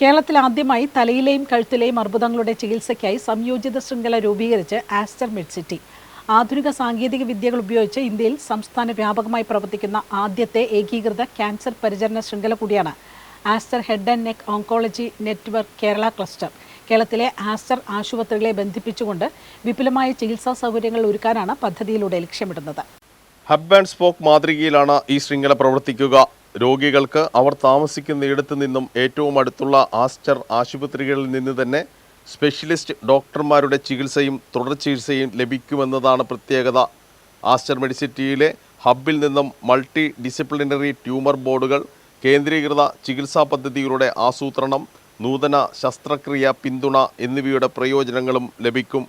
കേരളത്തിൽ ആദ്യമായി തലയിലെയും കഴുത്തിലെയും അർബുദങ്ങളുടെ ചികിത്സയ്ക്കായി സംയോജിത ശൃംഖല രൂപീകരിച്ച് ആസ്റ്റർ മിഡ്സിറ്റി. ആധുനിക സാങ്കേതിക വിദ്യകൾ ഉപയോഗിച്ച് ഇന്ത്യയിൽ സംസ്ഥാന വ്യാപകമായി പ്രവർത്തിക്കുന്ന ആദ്യത്തെ ഏകീകൃത ക്യാൻസർ പരിചരണ ശൃംഖല കൂടിയാണ് Aster head and neck oncology network Kerala cluster. കേരളത്തിലെ ആസ്റ്റർ ആശുപത്രികളെ ബന്ധിപ്പിച്ചുകൊണ്ട് വിപുലമായ ചികിത്സാ സൗകര്യങ്ങൾ ഒരുക്കാനാണ് പദ്ധതിയിലൂടെ ലക്ഷ്യമിടുന്നത്. ഹബ് ആൻഡ് സ്പോക്ക് മാതൃകയിലാണ് ഈ ശൃംഖല പ്രവർത്തിക്കുക. രോഗികൾക്ക് അവർ താമസിക്കുന്നിടത്തു നിന്നും ഏറ്റവും അടുത്തുള്ള ആസ്റ്റർ ആശുപത്രികളിൽ നിന്ന് തന്നെ സ്പെഷ്യലിസ്റ്റ് ഡോക്ടർമാരുടെ ചികിത്സയും തുടർ ചികിത്സയും ലഭിക്കുമെന്നതാണ് പ്രത്യേകത. ആസ്റ്റർ മെഡിസിറ്റിയിലെ ഹബിൽ നിന്നും മൾട്ടി ഡിസിപ്ലിനറി ട്യൂമർ ബോർഡുകൾ കേന്ദ്രീകൃത ചികിത്സാ പദ്ധതികളുടെ ആസൂത്രണം നൂതന ശസ്ത്രക്രിയ പിന്തുണ എന്നിവയുടെ പ്രയോജനങ്ങളും ലഭിക്കും.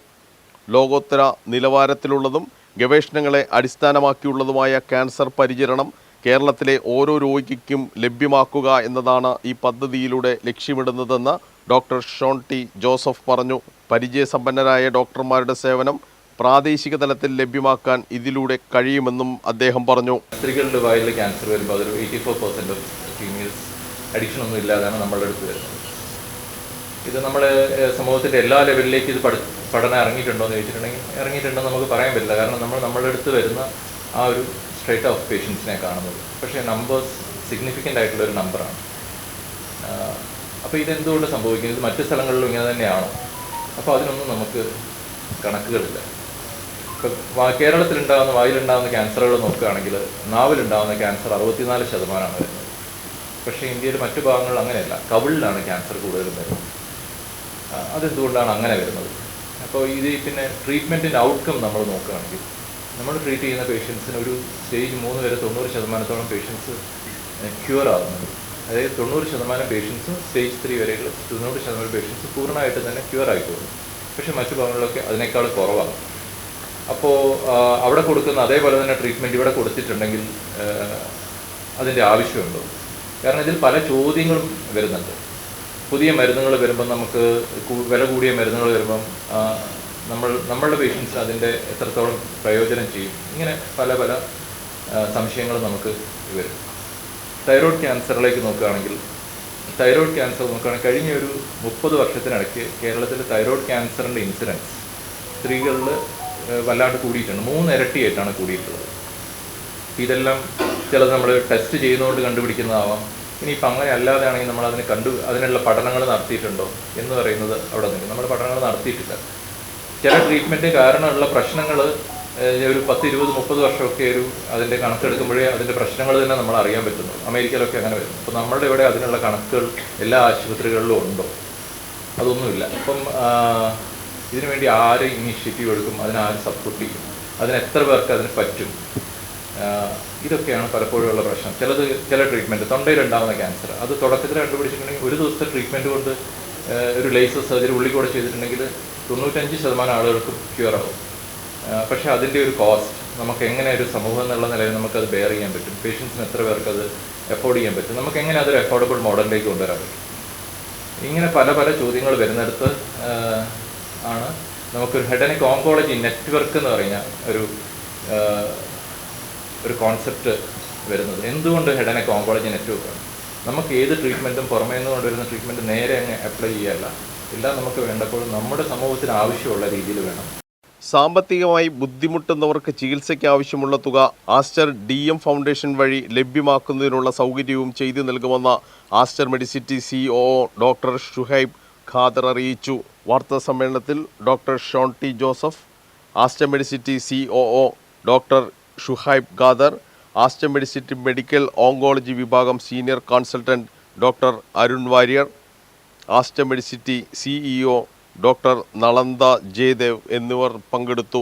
ലോകോത്തര നിലവാരത്തിലുള്ളതും ഗവേഷണങ്ങളെ അടിസ്ഥാനമാക്കിയുള്ളതുമായ ക്യാൻസർ പരിചരണം കേരളത്തിലെ ഓരോ രോഗിക്കും ലഭ്യമാക്കുക എന്നതാണ് ഈ പദ്ധതിയിലൂടെ ലക്ഷ്യമിടുന്നതെന്ന് ഡോക്ടർ ഷോൺ ടി ജോസഫ് പറഞ്ഞു. പരിചയസമ്പന്നരായ ഡോക്ടർമാരുടെ സേവനം പ്രാദേശിക തലത്തിൽ ലഭ്യമാക്കാൻ ഇതിലൂടെ കഴിയുമെന്നും അദ്ദേഹം പറഞ്ഞു. സ്ത്രീകളുടെ വായിൽ ക്യാൻസർ വരുമ്പോൾ അതൊരു eighty four percent of females addiction ഒന്നും ഇല്ലാതാണ് നമ്മളുടെ അടുത്ത് വരുന്നത്. ഇത് നമ്മൾ സമൂഹത്തിന്റെ എല്ലാ ലെവലിലേക്കും ഇത് പഠി പഠനം ഇറങ്ങിയിട്ടുണ്ടോ എന്ന് ചോദിച്ചിട്ടുണ്ടെങ്കിൽ ഇറങ്ങിയിട്ടുണ്ടോ നമുക്ക് പറയാൻ പറ്റില്ല. കാരണം നമ്മൾ നമ്മളുടെ അടുത്ത് വരുന്ന ആ ഒരു സ്ട്രേറ്റ് ഓഫ് പേഷ്യൻസിനെ കാണുന്നത്. പക്ഷേ നമ്പേഴ്സ് സിഗ്നിഫിക്കന്റ് ആയിട്ടുള്ള ഒരു നമ്പറാണ് അപ്പോൾ ഇതെന്തുകൊണ്ട് സംഭവിക്കുന്നത് മറ്റു സ്ഥലങ്ങളിലും ഇങ്ങനെ തന്നെയാണോ? അപ്പോൾ അതിനൊന്നും നമുക്ക് കണക്കുകളില്ല. ഇപ്പം കേരളത്തിലുണ്ടാകുന്ന വായിലുണ്ടാകുന്ന ക്യാൻസറുകൾ നോക്കുകയാണെങ്കിൽ നാവിലുണ്ടാകുന്ന ക്യാൻസർ അറുപത്തിനാല് ശതമാനമാണ് വരുന്നത്. പക്ഷേ ഇന്ത്യയിൽ മറ്റു ഭാഗങ്ങളിൽ അങ്ങനെയല്ല. കവിളിലാണ് ക്യാൻസർ കൂടുതലും വരുന്നത്. അതെന്തുകൊണ്ടാണ് അങ്ങനെ വരുന്നത്? അപ്പോൾ ഇത് പിന്നെ ട്രീറ്റ്മെന്റിന്റെ ഔട്ട്കം നമ്മൾ നോക്കുകയാണെങ്കിൽ നമ്മൾ ട്രീറ്റ് ചെയ്യുന്ന പേഷ്യൻസിന് ഒരു സ്റ്റേജ് മൂന്ന് വരെ തൊണ്ണൂറ് ശതമാനത്തോളം പേഷ്യൻസ് ക്യൂർ ആകുന്നുണ്ട് അതായത് തൊണ്ണൂറ് ശതമാനം പേഷ്യൻസും സ്റ്റേജ് ത്രീ വരെയുള്ള തൊണ്ണൂറ് ശതമാനം പേഷ്യൻസ് പൂർണമായിട്ട് തന്നെ ക്യൂർ ആയി പോകുന്നു. പക്ഷേ മറ്റു ഭാഗങ്ങളിലൊക്കെ അതിനേക്കാൾ കുറവാണ്. അപ്പോൾ അവിടെ കൊടുക്കുന്ന അതേപോലെ തന്നെ ട്രീറ്റ്മെന്റ് ഇവിടെ കൊടുത്തിട്ടുണ്ടെങ്കിൽ അതിന്റെ ആവശ്യമുണ്ടോ? കാരണം ഇതിൽ പല ചോദ്യങ്ങളും വരുന്നുണ്ട്. പുതിയ മരുന്നുകൾ വരുമ്പം നമുക്ക് വില കൂടിയ മരുന്നുകൾ വരുമ്പം നമ്മൾ നമ്മളുടെ പേഷ്യൻസ് അതിന്റെ എത്രത്തോളം പ്രയോജനം ചെയ്യും? ഇങ്ങനെ പല പല സംശയങ്ങൾ നമുക്ക് വരും. തൈറോയ്ഡ് ക്യാൻസറിലേക്ക് നോക്കുകയാണെങ്കിൽ തൈറോയ്ഡ് ക്യാൻസർ നോക്കുകയാണെങ്കിൽ കഴിഞ്ഞ ഒരു മുപ്പത് വർഷത്തിനിടയ്ക്ക് കേരളത്തിൽ തൈറോയ്ഡ് ക്യാൻസറിന്റെ ഇൻസിഡൻസ് സ്ത്രീകളിൽ വല്ലാണ്ട് കൂടിയിട്ടുണ്ട്. മൂന്ന് ഇരട്ടിയായിട്ടാണ് കൂടിയിട്ടുള്ളത്. ഇതെല്ലാം ചിലത് നമ്മൾ ടെസ്റ്റ് ചെയ്യുന്നതുകൊണ്ട് കണ്ടുപിടിക്കുന്നതാവാം. ഇനിയിപ്പോൾ അങ്ങനെ അല്ലാതെയാണെങ്കിൽ നമ്മൾ അതിന് കണ്ടു അതിനുള്ള പഠനങ്ങൾ നടത്തിയിട്ടുണ്ടോ എന്ന് പറയുന്നത് അവിടെ നിൽക്കും. നമ്മൾ പഠനങ്ങൾ നടത്തിയിട്ടില്ല. ചില ട്രീറ്റ്മെന്റ് കാരണമുള്ള പ്രശ്നങ്ങൾ ഒരു പത്ത് ഇരുപത് മുപ്പത് വർഷമൊക്കെ ഒരു അതിന്റെ കണക്കെടുക്കുമ്പോഴേ അതിന്റെ പ്രശ്നങ്ങൾ തന്നെ നമ്മൾ അറിയാൻ പറ്റുന്നു. അമേരിക്കയിലൊക്കെ അങ്ങനെ വരും അപ്പോൾ നമ്മളുടെ ഇവിടെ അതിനുള്ള കണക്കുകൾ എല്ലാ ആശുപത്രികളിലും ഉണ്ടോ? അതൊന്നുമില്ല. അപ്പം ഇതിനുവേണ്ടി ആര് ഇനീഷ്യേറ്റീവ് എടുക്കും? അതിനാര് സപ്പോർട്ട് ചെയ്യും? അതിന് എത്ര പേർക്ക് അതിന് പറ്റും? ഇതൊക്കെയാണ് പലപ്പോഴും ഉള്ള പ്രശ്നം. ചിലത് ചില ട്രീറ്റ്മെന്റ് തൊണ്ടയിലുണ്ടാകുന്ന ക്യാൻസർ അത് തുടക്കത്തിൽ കണ്ടുപിടിച്ചിട്ടുണ്ടെങ്കിൽ ഒരു ദിവസത്തെ ട്രീറ്റ്മെന്റ് കൊണ്ട് ഒരു ലേസർ സർജറി ഉള്ളിൽ കൂടെ ചെയ്തിട്ടുണ്ടെങ്കിൽ തൊണ്ണൂറ്റഞ്ച് ശതമാനം ആളുകൾക്ക് ക്യൂർ ആവും. പക്ഷേ അതിന്റെ ഒരു കോസ്റ്റ് നമുക്ക് എങ്ങനെ ഒരു സമൂഹം എന്നുള്ള നിലയിൽ നമുക്കത് ബെയർ ചെയ്യാൻ പറ്റും? പേഷ്യൻസിന് എത്ര പേർക്ക് അത് എഫോർഡ് ചെയ്യാൻ പറ്റും? നമുക്ക് എങ്ങനെ അതൊരു എഫോർഡബിൾ മോഡലിലേക്ക് കൊണ്ടുവരാൻ പറ്റും? ഇങ്ങനെ പല പല ചോദ്യങ്ങൾ വരുന്നിടത്ത് ആണ് നമുക്കൊരു ഹെഡനിക് ഓങ്കോളജി നെറ്റ്വർക്ക് എന്ന് പറഞ്ഞ ഒരു ഒരു കോൺസെപ്റ്റ് വരുന്നത്. എന്തുകൊണ്ട് ഹെഡനിക് ഓങ്കോളജി നെറ്റ്വർക്കാണ് നമുക്ക് ഏത് ട്രീറ്റ്മെന്റും പുറമേ നിന്ന് കൊണ്ടുവരുന്ന ട്രീറ്റ്മെന്റ് നേരെ അങ്ങ് അപ്ലൈ ചെയ്യല്ല എല്ലാം നമുക്ക് വേണ്ടപ്പോൾ നമ്മുടെ സമൂഹത്തിന് ആവശ്യമുള്ള രീതിയിൽ വേണം. സാമ്പത്തികമായി ബുദ്ധിമുട്ടുന്നവർക്ക് ചികിത്സയ്ക്ക് ആവശ്യമുള്ള തുക ആസ്റ്റർ ഡി എം ഫൗണ്ടേഷൻ വഴി ലഭ്യമാക്കുന്നതിനുള്ള സൗകര്യവും ചെയ്തു നൽകുമെന്ന് Aster medicity CO doctor Shuhaib Khader അറിയിച്ചു. വാർത്താ സമ്മേളനത്തിൽ doctor Shawn T Joseph Aster medicity COO doctor Shuhaib Khader Aster medicity medical oncology വിഭാഗം senior consultant doctor Arun Warrier Aster city CEO doctor Nalanda Jayadev എന്നിവർ പങ്കെടുത്തു.